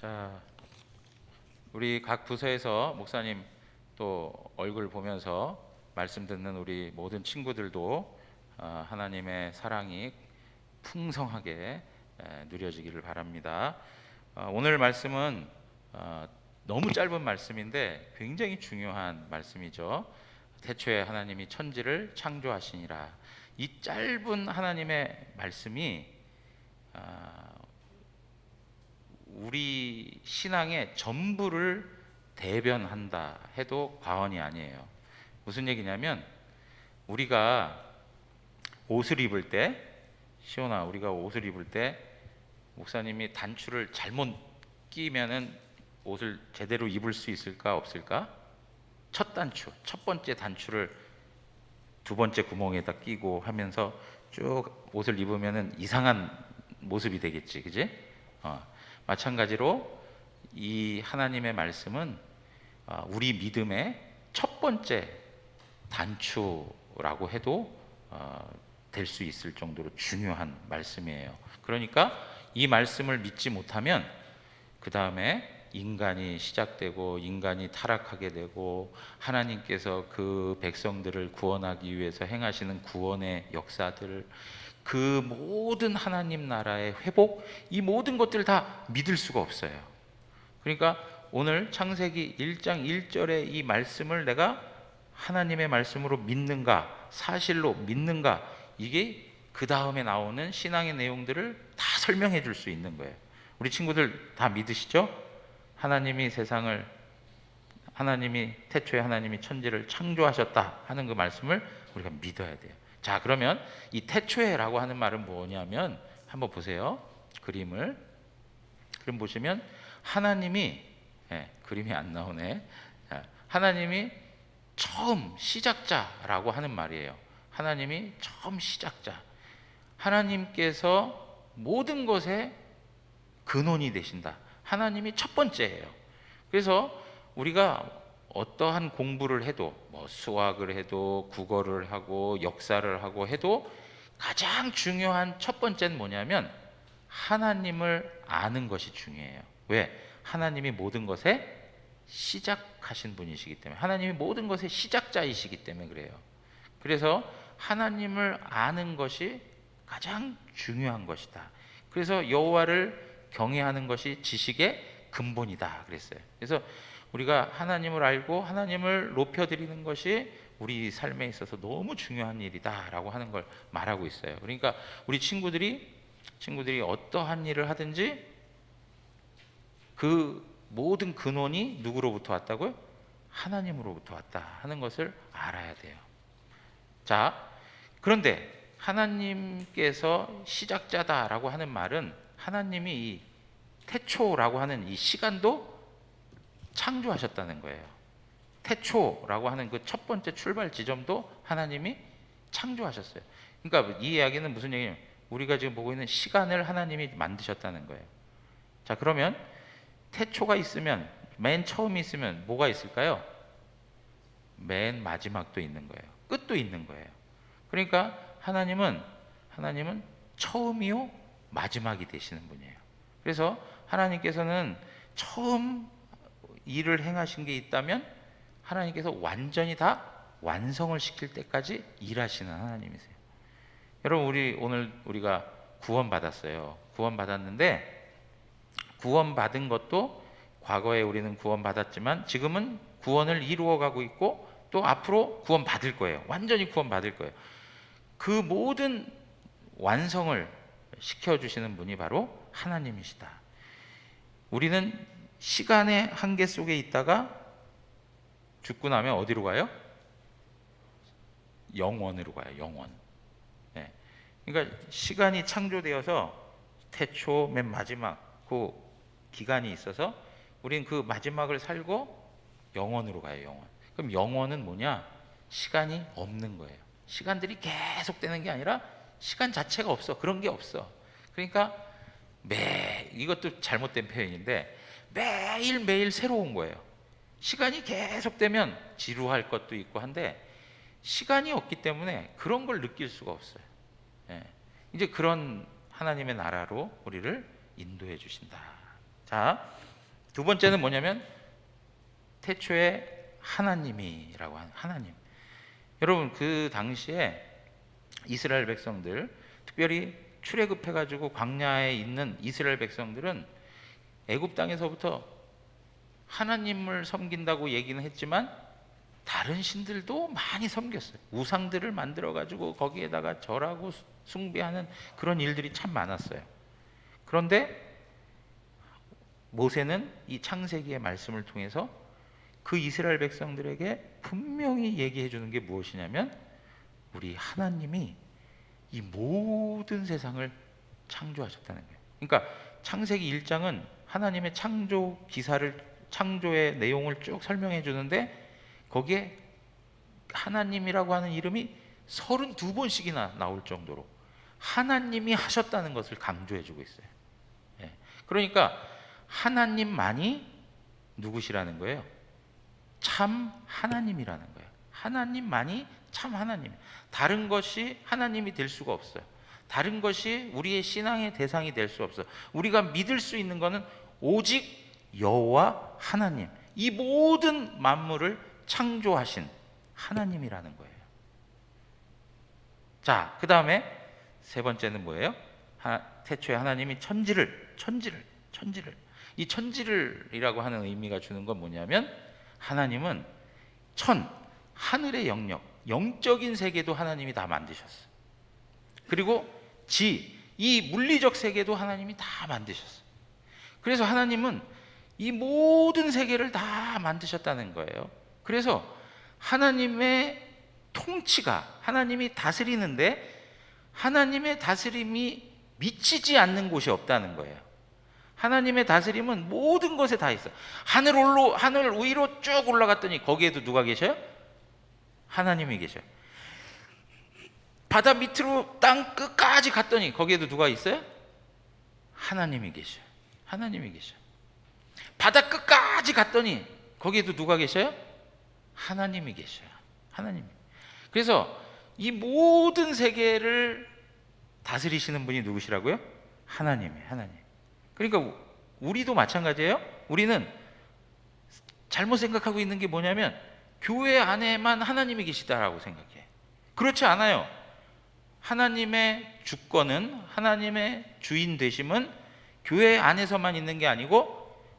자, 우리 각 부서에서 목사님 또 얼굴 보면서 말씀 듣는 우리 모든 친구들도 아, 하나님의 사랑이 풍성하게 에, 누려지기를 바랍니다. 아, 오늘 말씀은 아, 너무 짧은 말씀인데 굉장히 중요한 말씀이죠. 태초에 하나님이 천지를 창조하시니라. 이 짧은 하나님의 말씀이 아, 우리 신앙의 전부를 대변한다 해도 과언이 아니에요. 무슨 얘기냐면 우리가 옷을 입을 때 시온아 우리가 옷을 입을 때 목사님이 단추를 잘못 끼면은 옷을 제대로 입을 수 있을까 없을까? 첫 단추, 첫 번째 단추를 두 번째 구멍에다 끼고 하면서 쭉 옷을 입으면은 이상한 모습이 되겠지, 그지? 어, 마찬가지로 이 하나님의 말씀은 어, 우리 믿음의 첫 번째 단추라고 해도 어, 될수 있을 정도로 중요한 말씀이에요. 그러니까 이 말씀을 믿지 못하면 그 다음에 인간이 시작되고 인간이 타락하게 되고 하나님께서 그 백성들을 구원하기 위해서 행하시는 구원의 역사들 그 모든 하나님 나라의 회복 이 모든 것들을 다 믿을 수가 없어요. 그러니까 오늘 창세기 1장 1절의 이 말씀을 내가 하나님의 말씀으로 믿는가 사실로 믿는가 이게 그 다음에 나오는 신앙의 내용들을 다 설명해 줄 수 있는 거예요. 우리 친구들 다 믿으시죠? 하나님이 세상을 하나님이 태초에 하나님이 천지를 창조하셨다 하는 그 말씀을 우리가 믿어야 돼요. 자, 그러면 이 태초에라고 하는 말은 뭐냐면 한번 보세요. 그림을 그림 보시면 하나님이 예, 그림이 안 나오네. 자, 하나님이 처음 시작자라고 하는 말이에요. 하나님이 처음 시작자. 하나님께서 모든 것의 근원이 되신다. 하나님이 첫 번째예요. 그래서 우리가 어떠한 공부를 해도 뭐 수학을 해도 국어를 하고 역사를 하고 해도 가장 중요한 첫 번째는 뭐냐면 하나님을 아는 것이 중요해요. 왜? 하나님이 모든 것에 시작하신 분이시기 때문에 하나님이 모든 것의 시작자이시기 때문에 그래요. 그래서 하나님을 아는 것이 가장 중요한 것이다. 그래서 여호와를 경외하는 것이 지식의 근본이다 그랬어요. 그래서 우리가 하나님을 알고 하나님을 높여 드리는 것이 우리 삶에 있어서 너무 중요한 일이다라고 하는 걸 말하고 있어요. 그러니까 우리 친구들이 친구들이 어떠한 일을 하든지 그 모든 근원이 누구로부터 왔다고요? 하나님으로부터 왔다 하는 것을 알아야 돼요. 자, 그런데 하나님께서 시작자다라고 하는 말은 하나님이 이 태초라고 하는 이 시간도 창조하셨다는 거예요. 태초라고 하는 그 첫 번째 출발 지점도 하나님이 창조하셨어요. 그러니까 이 이야기는 무슨 얘기냐면 우리가 지금 보고 있는 시간을 하나님이 만드셨다는 거예요. 자, 그러면 태초가 있으면 맨 처음이 있으면 뭐가 있을까요? 맨 마지막도 있는 거예요. 끝도 있는 거예요. 그러니까 하나님은 하나님은 처음이요 마지막이 되시는 분이에요. 그래서 하나님께서는 처음 일을 행하신 게 있다면 하나님께서 완전히 다 완성을 시킬 때까지 일하시는 하나님이세요. 여러분 우리 오늘 우리가 구원 받았어요. 구원 받았는데 구원 받은 것도 과거에 우리는 구원 받았지만 지금은 구원을 이루어 가고 있고 또 앞으로 구원 받을 거예요. 완전히 구원 받을 거예요. 그 모든 완성을 시켜 주시는 분이 바로 하나님이시다. 우리는 시간의 한계 속에 있다가 죽고 나면 어디로 가요? 영원으로 가요. 영원. 네. 그러니까 시간이 창조되어서 태초 맨 마지막 그 기간이 있어서 우리는 그 마지막을 살고 영원으로 가요. 영원. 그럼 영원은 뭐냐? 시간이 없는 거예요. 시간들이 계속 되는 게 아니라 시간 자체가 없어. 그런 게 없어. 그러니까 매 이것도 잘못된 표현인데 매일 매일 새로운 거예요. 시간이 계속되면 지루할 것도 있고 한데 시간이 없기 때문에 그런 걸 느낄 수가 없어요. 예. 이제 그런 하나님의 나라로 우리를 인도해 주신다. 자, 두 번째는 뭐냐면 태초에 하나님이라고 하는 하나님. 여러분 그 당시에 이스라엘 백성들 특별히 출애굽해 가지고 광야에 있는 이스라엘 백성들은 애굽 땅에서부터 하나님을 섬긴다고 얘기는 했지만 다른 신들도 많이 섬겼어요. 우상들을 만들어 가지고 거기에다가 절하고 수- 숭배하는 그런 일들이 참 많았어요. 그런데 모세는 이 창세기의 말씀을 통해서 그 이스라엘 백성들에게 분명히 얘기해 주는 게 무엇이냐면 우리 하나님이 이 모든 세상을 창조하셨다는 거예요. 그러니까 창세기 1장은 하나님의 창조 기사를 창조의 내용을 쭉 설명해 주는데 거기에 하나님이라고 하는 이름이 32번씩이나 나올 정도로 하나님이 하셨다는 것을 강조해 주고 있어요. 예. 그러니까 하나님만이 누구시라는 거예요? 참 하나님이라는 거예요. 하나님만이 참 하나님. 다른 것이 하나님이 될 수가 없어요. 다른 것이 우리의 신앙의 대상이 될 수 없어. 우리가 믿을 수 있는 것은 오직 여호와 하나님. 이 모든 만물을 창조하신 하나님이라는 거예요. 자, 그 다음에 세 번째는 뭐예요? 하, 태초에 하나님이 천지를, 천지를, 천지를. 이 천지를이라고 하는 의미가 주는 건 뭐냐면 하나님은 천, 하늘의 영역, 영적인 세계도 하나님이 다 만드셨어. 그리고 지, 이 물리적 세계도 하나님이 다 만드셨어. 그래서 하나님은 이 모든 세계를 다 만드셨다는 거예요. 그래서 하나님의 통치가 하나님이 다스리는데 하나님의 다스림이 미치지 않는 곳이 없다는 거예요. 하나님의 다스림은 모든 것에 다 있어. 하늘 올로 하늘 위로 쭉 올라갔더니 거기에도 누가 계셔요? 하나님이 계셔요. 바다 밑으로 땅 끝까지 갔더니 거기에도 누가 있어요? 하나님이 계셔요. 하나님이 계셔. 바다 끝까지 갔더니 거기에도 누가 계셔요? 하나님이 계셔요. 하나님이. 그래서 이 모든 세계를 다스리시는 분이 누구시라고요? 하나님이 하나님. 그러니까 우리도 마찬가지예요. 우리는 잘못 생각하고 있는 게 뭐냐면 교회 안에만 하나님이 계시다라고 생각해. 그렇지 않아요. 하나님의 주권은 하나님의 주인 되심은 교회 안에서만 있는 게 아니고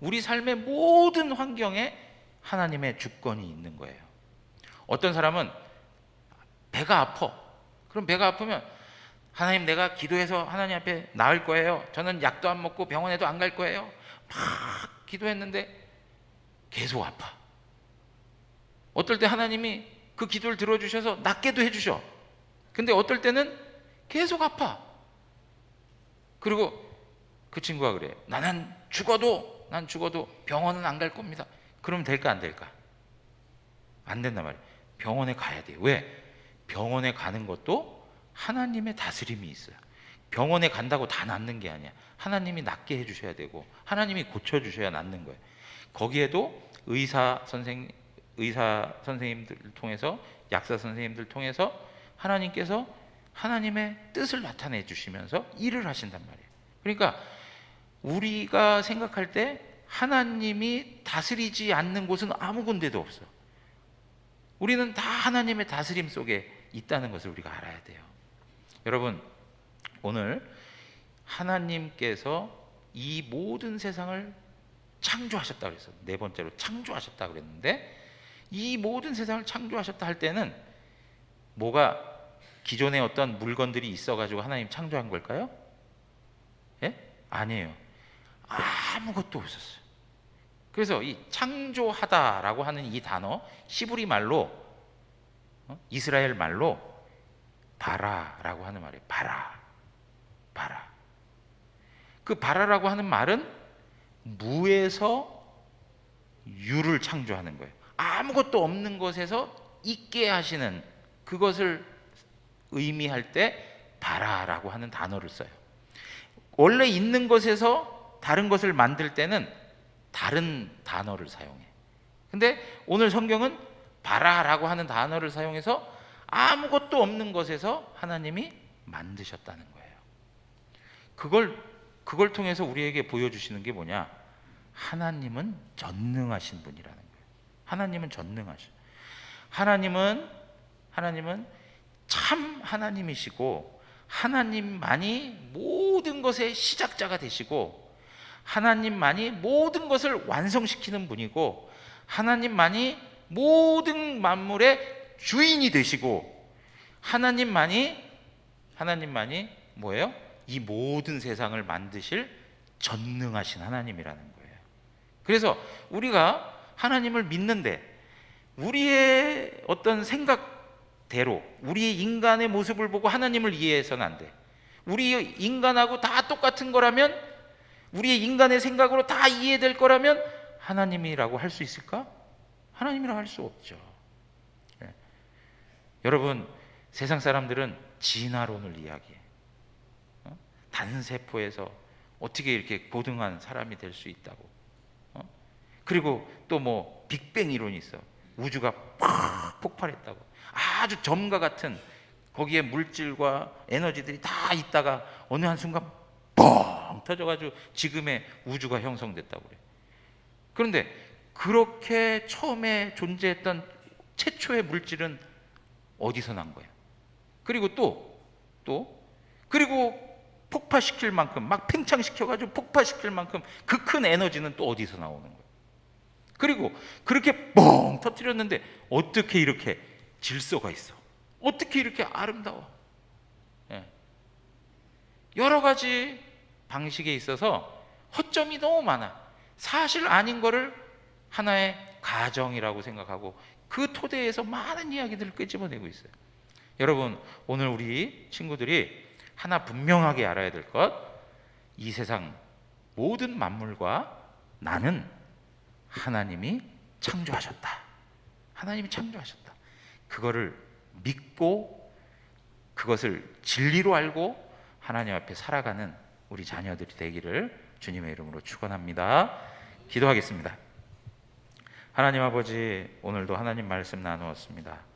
우리 삶의 모든 환경에 하나님의 주권이 있는 거예요. 어떤 사람은 배가 아파. 그럼 배가 아프면 하나님 내가 기도해서 하나님 앞에 나을 거예요. 저는 약도 안 먹고 병원에도 안 갈 거예요. 막 기도했는데 계속 아파. 어떨 때 하나님이 그 기도를 들어주셔서 낫게도 해주셔. 근데 어떨 때는 계속 아파. 그리고 그 친구가 그래. 나는 죽어도, 난 죽어도 병원은 안 갈 겁니다. 그러면 될까, 안 될까? 안 된단 말이에요. 병원에 가야 돼요. 왜? 병원에 가는 것도 하나님의 다스림이 있어요. 병원에 간다고 다 낫는 게 아니야. 하나님이 낫게 해주셔야 되고, 하나님이 고쳐주셔야 낫는 거예요. 거기에도 의사 선생, 의사 선생님들 통해서, 약사 선생님들 통해서 하나님께서 하나님의 뜻을 나타내 주시면서 일을 하신단 말이에요. 그러니까 우리가 생각할 때 하나님이 다스리지 않는 곳은 아무 군데도 없어. 우리는 다 하나님의 다스림 속에 있다는 것을 우리가 알아야 돼요. 여러분, 오늘 하나님께서 이 모든 세상을 창조하셨다 그랬어. 네 번째로 창조하셨다 그랬는데 이 모든 세상을 창조하셨다 할 때는 뭐가 기존에 어떤 물건들이 있어가지고 하나님 창조한 걸까요? 예? 아니에요. 아무것도 없었어요. 그래서 이 창조하다라고 하는 이 단어 시브리 말로 어? 이스라엘 말로 바라라고 하는 말이에요. 바라, 바라. 그 바라라고 하는 말은 무에서 유를 창조하는 거예요. 아무것도 없는 것에서 있게 하시는 그것을 의미할 때 바라라고 하는 단어를 써요. 원래 있는 것에서 다른 것을 만들 때는 다른 단어를 사용해. 근데 오늘 성경은 바라라고 하는 단어를 사용해서 아무것도 없는 것에서 하나님이 만드셨다는 거예요. 그걸 그걸 통해서 우리에게 보여주시는 게 뭐냐? 하나님은 전능하신 분이라는 거예요. 하나님은 전능하신. 하나님은 하나님은 참 하나님이시고 하나님만이 모든 것의 시작자가 되시고 하나님만이 모든 것을 완성시키는 분이고 하나님만이 모든 만물의 주인이 되시고 하나님만이 하나님만이 뭐예요? 이 모든 세상을 만드실 전능하신 하나님이라는 거예요. 그래서 우리가 하나님을 믿는데 우리의 어떤 생각 대로 우리의 인간의 모습을 보고 하나님을 이해해서는 안 돼. 우리 인간하고 다 똑같은 거라면 우리의 인간의 생각으로 다 이해될 거라면 하나님이라고 할 수 있을까? 하나님이라고 할 수 없죠. 예. 여러분 세상 사람들은 진화론을 이야기해. 어? 단세포에서 어떻게 이렇게 고등한 사람이 될 수 있다고. 어? 그리고 또 뭐 빅뱅 이론이 있어. 우주가 팍 폭발했다고. 아주 점과 같은 거기에 물질과 에너지들이 다 있다가 어느 한 순간 뻥 터져가지고 지금의 우주가 형성됐다고 그래. 그런데 그렇게 처음에 존재했던 최초의 물질은 어디서 난 거야? 그리고 또, 또, 그리고 폭파시킬 만큼, 막 팽창시켜가지고 폭파시킬 만큼 그 큰 에너지는 또 어디서 나오는 거야? 그리고 그렇게 뻥 터뜨렸는데 어떻게 이렇게 질서가 있어? 어떻게 이렇게 아름다워? 예. 여러 가지 방식에 있어서 허점이 너무 많아. 사실 아닌 거를 하나의 가정이라고 생각하고 그 토대에서 많은 이야기들을 끄집어내고 있어요. 여러분, 오늘 우리 친구들이 하나 분명하게 알아야 될 것, 이 세상 모든 만물과 나는 하나님이 창조하셨다. 하나님이 창조하셨다. 그거를 믿고 그것을 진리로 알고 하나님 앞에 살아가는 우리 자녀들이 되기를 주님의 이름으로 축원합니다. 기도하겠습니다. 하나님 아버지 오늘도 하나님 말씀 나누었습니다.